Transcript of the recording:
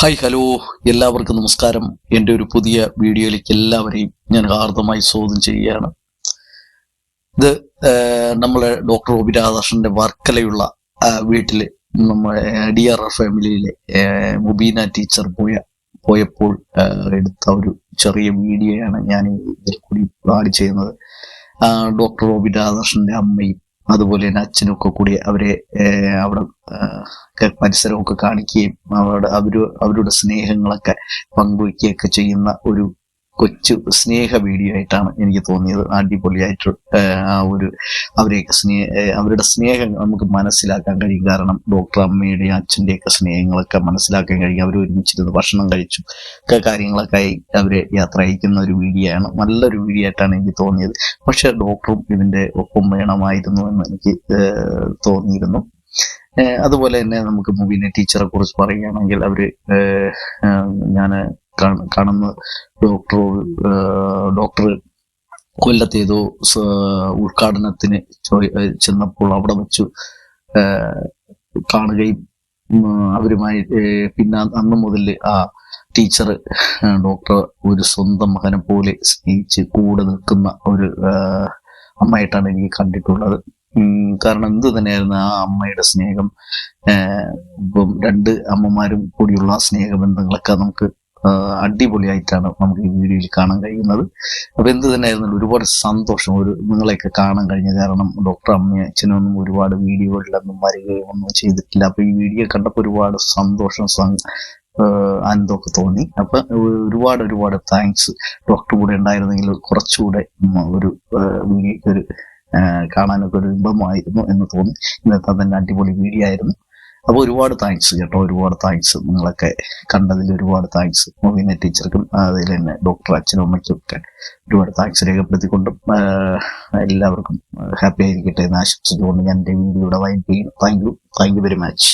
Hi hello. എല്ലാവർക്കും നമസ്കാരം. എന്റെ ഒരു പുതിയ വീഡിയോയിലേക്ക് എല്ലാവരെയും ഞാൻ ഹാർദമായി സ്വാഗതം ചെയ്യുകയാണ്. ഇത് നമ്മളെ ഡോക്ടർ ഒ പി രാധാകൃഷ്ണന്റെ വർക്കലയുള്ള വീട്ടിൽ നമ്മുടെ ഡി ആർ ആർ ഫാമിലിയിലെ മുബീന ടീച്ചർ പോയ പോയപ്പോൾ എടുത്ത ഒരു ചെറിയ വീഡിയോയാണ് ഞാൻ ഇതിൽ കൂടി ആഡ് ചെയ്യുന്നത്. ഡോക്ടർ ഒ പി രാധാകൃഷ്ണന്റെ അമ്മയും അതുപോലെ തന്നെ അച്ഛനൊക്കെ കൂടി അവരെ അവിടെ മത്സരമൊക്കെ കാണിക്കുകയും അവരുടെ അവർ അവരുടെ സ്നേഹങ്ങളൊക്കെ പങ്കുവയ്ക്കുകയൊക്കെ ചെയ്യുന്ന ഒരു കൊച്ചു സ്നേഹ വീഡിയോ ആയിട്ടാണ് എനിക്ക് തോന്നിയത്. അടിപൊളിയായിട്ട് ആ ഒരു അവരെ സ്നേഹ അവരുടെ സ്നേഹം നമുക്ക് മനസ്സിലാക്കാൻ കഴിയും. കാരണം ഡോക്ടർ അമ്മയുടെയും അച്ഛന്റെയൊക്കെ സ്നേഹങ്ങളൊക്കെ മനസ്സിലാക്കാൻ കഴിയും. അവർ ഒരുമിച്ചിരുന്ന് ഭക്ഷണം കഴിച്ചു. ഒക്കെ കാര്യങ്ങളൊക്കെ ആയി അവരെ യാത്ര അയക്കുന്ന ഒരു വീഡിയോ ആണ്. നല്ലൊരു വീഡിയോ ആയിട്ടാണ് എനിക്ക് തോന്നിയത്. പക്ഷെ ഡോക്ടറും ഇതിന്റെ ഒപ്പം വേണമായിരുന്നു എന്ന് എനിക്ക് തോന്നിയിരുന്നു. അതുപോലെ തന്നെ നമുക്ക് മൂവിനെ ടീച്ചറെ കുറിച്ച് പറയുകയാണെങ്കിൽ അവർ ഞാൻ കാണുന്ന ഡോക്ടർ ഡോക്ടർ കൊല്ലത്തേതോ ഏതോ ഉദ്ഘാടനത്തിന് ചെന്നപ്പോൾ അവിടെ വെച്ചു. കാണുകയും അവരുമായി പിന്നെ അന്ന് മുതൽ ആ ടീച്ചർ ഡോക്ടർ ഒരു സ്വന്തം മകനെ പോലെ സ്നേഹിച്ച് കൂടെ നിൽക്കുന്ന ഒരു അമ്മയായിട്ടാണ് എനിക്ക് കണ്ടിട്ടുള്ളത്. കാരണം എന്ത് തന്നെയായിരുന്നു ആ അമ്മയുടെ സ്നേഹം? ഇപ്പം രണ്ട് അമ്മമാരും കൂടിയുള്ള സ്നേഹബന്ധങ്ങളൊക്കെ നമുക്ക് അടിപൊളിയായിട്ടാണ് നമുക്ക് ഈ വീഡിയോയിൽ കാണാൻ കഴിയുന്നത്. അപ്പൊ എന്ത് തന്നെയായിരുന്നാലും ഒരുപാട് സന്തോഷം ഒരു നിങ്ങളെയൊക്കെ കാണാൻ കഴിഞ്ഞ കാരണം ഡോക്ടർ അമ്മയും അച്ഛനൊന്നും ഒരുപാട് വീഡിയോകളിലൊന്നും വരികയോ ഒന്നും ചെയ്തിട്ടില്ല. അപ്പൊ ഈ വീഡിയോ കണ്ടപ്പോൾ ഒരുപാട് സന്തോഷം ആനന്ദമൊക്കെ തോന്നി. അപ്പൊ ഒരുപാട് ഒരുപാട് താങ്ക്സ്. ഡോക്ടർ കൂടെ ഉണ്ടായിരുന്നെങ്കിൽ കുറച്ചുകൂടെ ഒരു വീഡിയോക്ക് ഒരു കാണാനൊക്കെ ഒരു ഇമ്പമായിരുന്നു എന്ന് തോന്നി. ഇന്നത്തെ തന്നെ അടിപൊളി വീഡിയോ ആയിരുന്നു. അപ്പൊ ഒരുപാട് താങ്ക്സ് കേട്ടോ ഒരുപാട് താങ്ക്സ് നിങ്ങളൊക്കെ കണ്ടതിൽ ഒരുപാട് താങ്ക്സ് മൊവിനെ ടീച്ചർക്കും അതിൽ തന്നെ ഡോക്ടർ അച്ഛനും അമ്മയ്ക്കും ഒക്കെ ഒരുപാട് താങ്ക്സ് രേഖപ്പെടുത്തിക്കൊണ്ടും എല്ലാവർക്കും ഹാപ്പി ആയിരിക്കട്ടെ എന്ന് ആശംസിച്ചുകൊണ്ട് ഞാൻ എന്റെ വീഡിയോയുടെ വൈൻഡ് വായിക്കുകയും thank you thank you very much